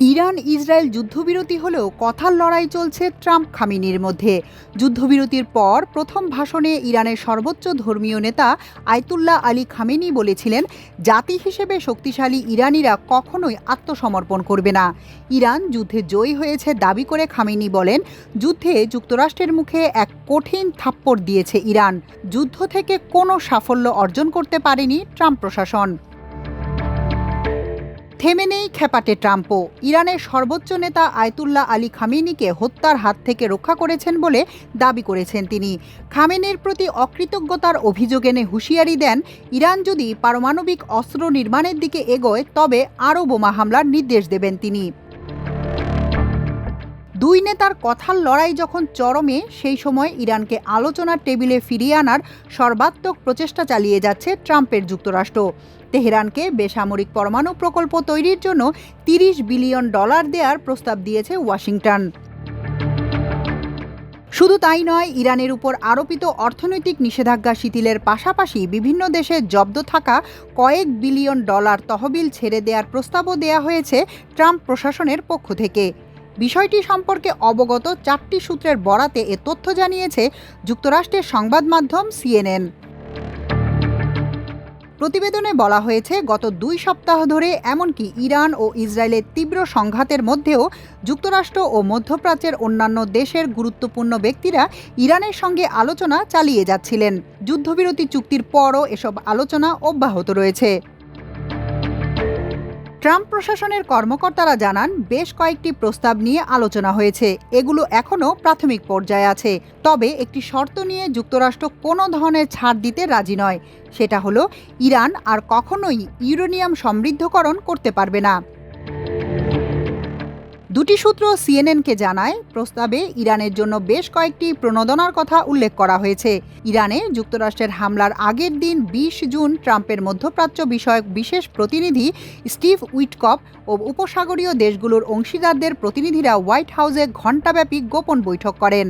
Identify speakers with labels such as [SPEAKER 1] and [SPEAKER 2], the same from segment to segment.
[SPEAKER 1] Iran Israel যুদ্ধবিরতি হলেও কথার লড়াই চলছে ট্রাম্প খামিনির মধ্যে। যুদ্ধবিরতির পর প্রথম ভাষণে ইরানের সর্বোচ্চ ধর্মীয় নেতা আয়তুল্লাহ আলী খামেনি বলেছিলেন, জাতি হিসেবে শক্তিশালী ইরানিরা কখনোই আত্মসমর্পণ করবে না। ইরান যুদ্ধে জয়ী হয়েছে দাবি করে খামেনি বলেন, যুদ্ধে যুক্তরাষ্ট্রের মুখে এক কঠিন থাপ্পড় দিয়েছে ইরান। যুদ্ধ থেকে কোনো সাফল্য অর্জন করতে পারেনি ট্রাম্প প্রশাসন। থেমে নেই খেপাটে ট্রাম্পও। ইরানের সর্বোচ্চ নেতা আয়তুল্লাহ আলী খামেনিকে হত্যার হাত থেকে রক্ষা করেছেন বলে দাবি করেছেন তিনি। খামেনের প্রতি অকৃতজ্ঞতার অভিযোগ এনে হুঁশিয়ারি দেন, ইরান যদি পারমাণবিক অস্ত্র নির্মাণের দিকে এগোয়, তবে আরও বোমা হামলার নির্দেশ দেবেন তিনি। দুই নেতার কথার লড়াই যখন চরমে, সেই সময় ইরানকে আলোচনার টেবিলে ফিরিয়ে আনার সর্বাত্মক প্রচেষ্টা চালিয়ে যাচ্ছে ট্রাম্পের যুক্তরাষ্ট্র। তেহরানকে বেসামরিক পরমাণু প্রকল্প তৈরির জন্য তিরিশ বিলিয়ন ডলার দেওয়ার প্রস্তাব দিয়েছে ওয়াশিংটন। শুধু তাই নয়, ইরানের উপর আরোপিত অর্থনৈতিক নিষেধাজ্ঞা শিথিলের পাশাপাশি বিভিন্ন দেশে জব্দ থাকা কয়েক বিলিয়ন ডলার তহবিল ছেড়ে দেওয়ার প্রস্তাবও দেয়া হয়েছে ট্রাম্প প্রশাসনের পক্ষ থেকে। বিষয়টি সম্পর্কে অবগত চারটি সূত্রের বরাতে এ তথ্য জানিয়েছে যুক্তরাষ্ট্রের সংবাদ মাধ্যম সিএনএন। প্রতিবেদনে বলা হয়েছে, গত দুই সপ্তাহ ধরে এমনকি ইরান ও ইসরায়েলের তীব্র সংঘাতের মধ্যেও যুক্তরাষ্ট্র ও মধ্যপ্রাচ্যের অন্যান্য দেশের গুরুত্বপূর্ণ ব্যক্তিরা ইরানের সঙ্গে আলোচনা চালিয়ে যাচ্ছিলেন। যুদ্ধবিরতি চুক্তির পরও এসব আলোচনা অব্যাহত রয়েছে। ট্রাম্প প্রশাসনের কর্মকর্তারা জানান, বেশ কয়েকটি প্রস্তাব নিয়ে আলোচনা হয়েছে। এগুলো এখনও প্রাথমিক পর্যায়ে আছে। তবে একটি শর্ত নিয়ে যুক্তরাষ্ট্র কোনো ধরনের ছাড় দিতে রাজি নয়। সেটা হলো, ইরান আর কখনোই ইউরেনিয়াম সমৃদ্ধকরণ করতে পারবে না। দুটি সূত্র সিএনএনকে জানায়, প্রস্তাবে ইরানের জন্য বেশ কয়েকটি প্রণোদনার কথা উল্লেখ করা হয়েছে। ইরানে যুক্তরাষ্ট্রের হামলার আগের দিন বিশ জুন ট্রাম্পের মধ্যপ্রাচ্য বিষয়ক বিশেষ প্রতিনিধি স্টিভ উইটকপ ও উপসাগরীয় দেশগুলোর অংশীদারদের প্রতিনিধিরা হোয়াইট হাউসে ঘণ্টাব্যাপী গোপন বৈঠক করেন।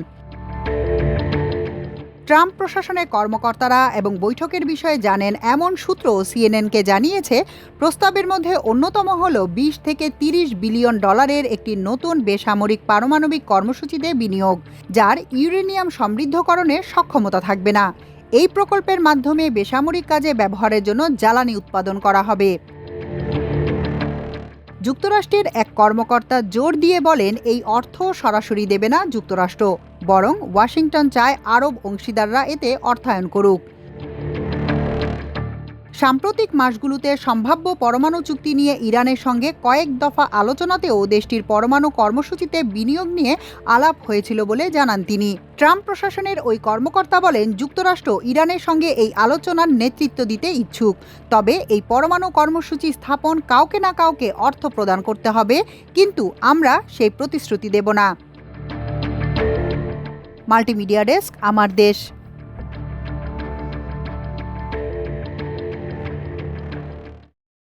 [SPEAKER 1] ট্রাম্প প্রশাসনের কর্মকর্তারা এবং বৈঠকের বিষয়ে জানেন এমন সূত্র সিএনএনকে জানিয়েছে, প্রস্তাবের মধ্যে অন্যতম হল বিশ থেকে তিরিশ বিলিয়ন ডলারের একটি নতুন বেসামরিক পারমাণবিক কর্মসূচিতে বিনিয়োগ, যার ইউরেনিয়াম সমৃদ্ধকরণের সক্ষমতা থাকবে না। এই প্রকল্পের মাধ্যমে বেসামরিক কাজে ব্যবহারের জন্য জ্বালানি উৎপাদন করা হবে। যুক্তরাষ্ট্রের এক কর্মকর্তা জোর দিয়ে বলেন, এই অর্থ সরাসরি দেবে না যুক্তরাষ্ট্র। বরং ওয়াশিংটন চায় আরব অংশীদাররা এতে অর্থায়ন করুক। সাম্প্রতিক মাসগুলোতে সম্ভাব্য পরমাণু চুক্তি নিয়ে ইরানের সঙ্গে কয়েক দফা আলোচনাতেও দেশটির পরমাণু কর্মসূচিতে বিনিয়োগ নিয়ে আলাপ হয়েছিল বলে জানান তিনি। ট্রাম্প প্রশাসনের ওই কর্মকর্তা বলেন, যুক্তরাষ্ট্র ইরানের সঙ্গে এই আলোচনার নেতৃত্ব দিতে ইচ্ছুক। তবে এই পরমাণু কর্মসূচি স্থাপন কাউকে না কাউকে অর্থ প্রদান করতে হবে, কিন্তু আমরা সেই প্রতিশ্রুতি দেব না। মাল্টিমিডিয়া ডেস্ক, আমার দেশ।